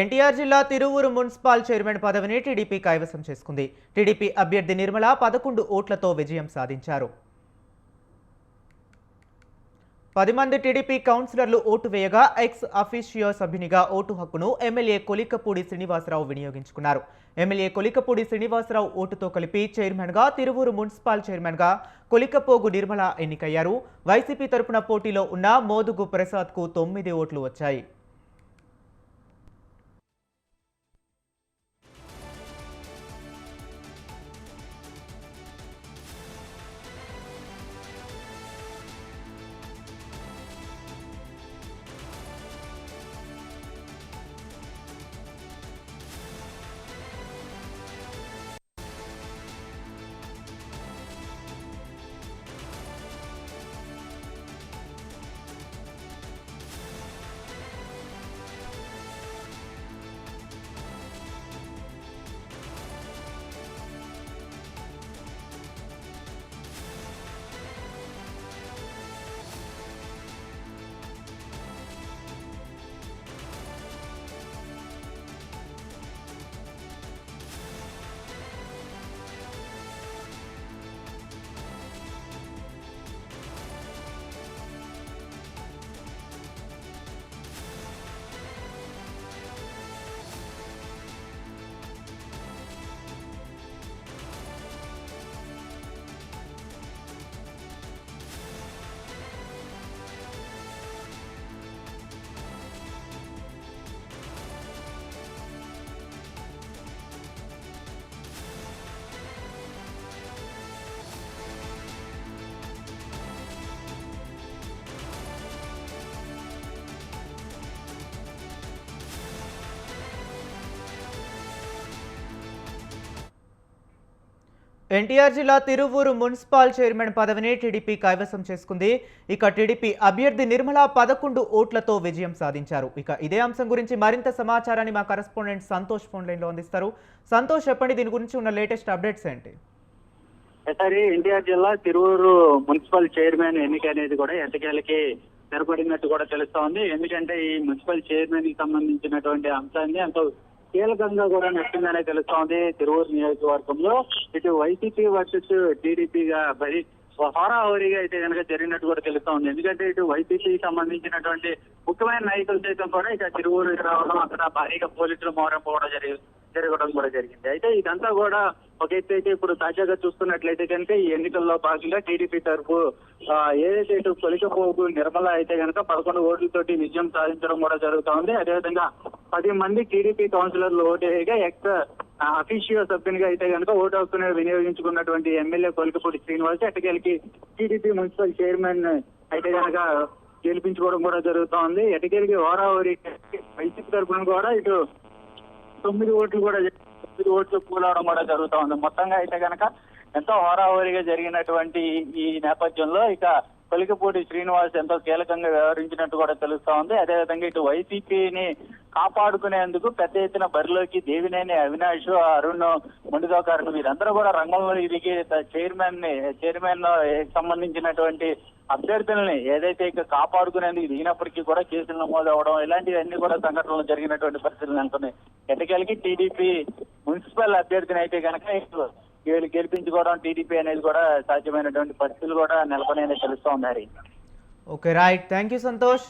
ఎన్టీఆర్ జిల్లా Tiruvuru municipal chairman పదవిని టీడీపీ కైవసం చేసుకుంది. టీడీపీ అభ్యర్థి నిర్మల పదకొండు ఓట్లతో విజయం సాధించారు. పది మంది టీడీపీ కౌన్సిలర్లు ఓటు వేయగా ఎక్స్ అఫీషియో సభ్యునిగా ఓటు హక్కును ఎమ్మెల్యే కొలికపూడి శ్రీనివాసరావు వినియోగించుకున్నారు. ఎమ్మెల్యే కొలికపూడి శ్రీనివాసరావు ఓటుతో కలిపి చైర్మన్గా తిరువూరు మున్సిపల్ చైర్మన్గా కొలికపోగు నిర్మల ఎన్నికయ్యారు. వైసీపీ తరపున పోటీలో ఉన్న మోదుగు ప్రసాద్కు తొమ్మిది ఓట్లు వచ్చాయి. ఎన్టీఆర్ జిల్లా తిరువూరు మున్సిపల్ చైర్మన్ పదవిని టీడీపీ కైవసం చేసుకుంది. ఇక టీడీపీ అభ్యర్థి నిర్మల పదకొండు ఓట్లతో విజయం సాధించారు. ఇక ఇదే అంశం గురించి మరింత సమాచారాన్ని మా కరెస్పాండెంట్ సంతోష్ ఫోన్ లైన్లో అందిస్తారు. సంతోష్ చెప్పండి దీని గురించి ఉన్న లేటెస్ట్ అప్డేట్స్ ఏంటి? ఈసారి ఎన్టీఆర్ జిల్లా తిరువూరు మున్సిపల్ చైర్మన్ ఎన్నిక అనేది కూడా ఎట్టకేలకి తెరపడినట్టు కూడా తెలుస్తోంది ఎందుకంటే ఈ మున్సిపల్ చైర్మన్కి సంబంధించినటువంటి అంశాన్ని ఎంతో కీలకంగా కూడా నచ్చిందనే తెలుస్తోంది తిరువూరు నియోజకవర్గంలో. ఇటు వైసీపీ వర్సెస్ టీడీపీగా బరి హోరాహోరీగా అయితే కనుక జరిగినట్టు కూడా తెలుస్తోంది. ఎందుకంటే ఇటు వైసీపీకి సంబంధించినటువంటి ముఖ్యమైన నాయకులు సైతం కూడా ఇక తిరువూరు రావడం అక్కడ భారీగా పోలీసులు మోరం పోవడం జరిగి జరగడం కూడా జరిగింది. అయితే ఇదంతా కూడా ఒక ఎత్తు అయితే ఇప్పుడు తాజాగా చూస్తున్నట్లయితే కనుక ఈ ఎన్నికల్లో భాగంగా టీడీపీ తరఫు ఏదైతే ఇటు కొలికపోగు నిర్మల అయితే కనుక పదకొండు ఓట్లతోటి విజయం సాధించడం కూడా జరుగుతా ఉంది అదేవిధంగా పది మంది టీడీపీ కౌన్సిలర్లు ఓటేయగా ఎక్స్ అఫీషియో సభ్యునిగా అయితే కనుక ఓటు హక్కును వినియోగించుకున్నటువంటి ఎమ్మెల్యే కొలికపూడి శ్రీనివాస్ ఎటకేలకి టీడీపీ మున్సిపల్ చైర్మన్ అయితే కనుక గెలిపించుకోవడం కూడా జరుగుతా ఉంది ఎటకెలికి ఓరావరి వైసీపీ తరఫున కూడా ఇటు తొమ్మిది ఓట్లు కూడా తొమ్మిది ఓట్లు కూలవడం కూడా జరుగుతా ఉంది మొత్తంగా అయితే కనుక ఎంతో హోరాహోరీగా జరిగినటువంటి ఈ నేపథ్యంలో ఇక కొలికపూడి శ్రీనివాస్ ఎంతో కీలకంగా వ్యవహరించినట్టు కూడా తెలుస్తా ఉంది. అదేవిధంగా ఇటు వైసీపీని కాపాడుకునేందుకు పెద్ద ఎత్తున బరిలోకి దేవినేని అవినాష్ అరుణ్ ముందుగాకారులు వీరందరూ కూడా రంగంలో ఇరిగి చైర్మన్ని చైర్మన్ సంబంధించినటువంటి అభ్యర్థుల్ని ఏదైతే ఇక కాపాడుకునేందుకు దిగినప్పటికీ కూడా కేసులు నమోదు అవడం ఇలాంటివన్నీ కూడా సంఘటనలు జరిగినటువంటి పరిస్థితులు నెలకొన్నాయి. ఎట్టకేలకి టీడీపీ మున్సిపల్ అభ్యర్థిని అయితే కనుక గెలిపించుకోవడం టీడీపీ అనేది కూడా సాధ్యమైనటువంటి పరిస్థితులు కూడా నెలకొనే తెలుస్తోంది Hari okay right thank you Santosh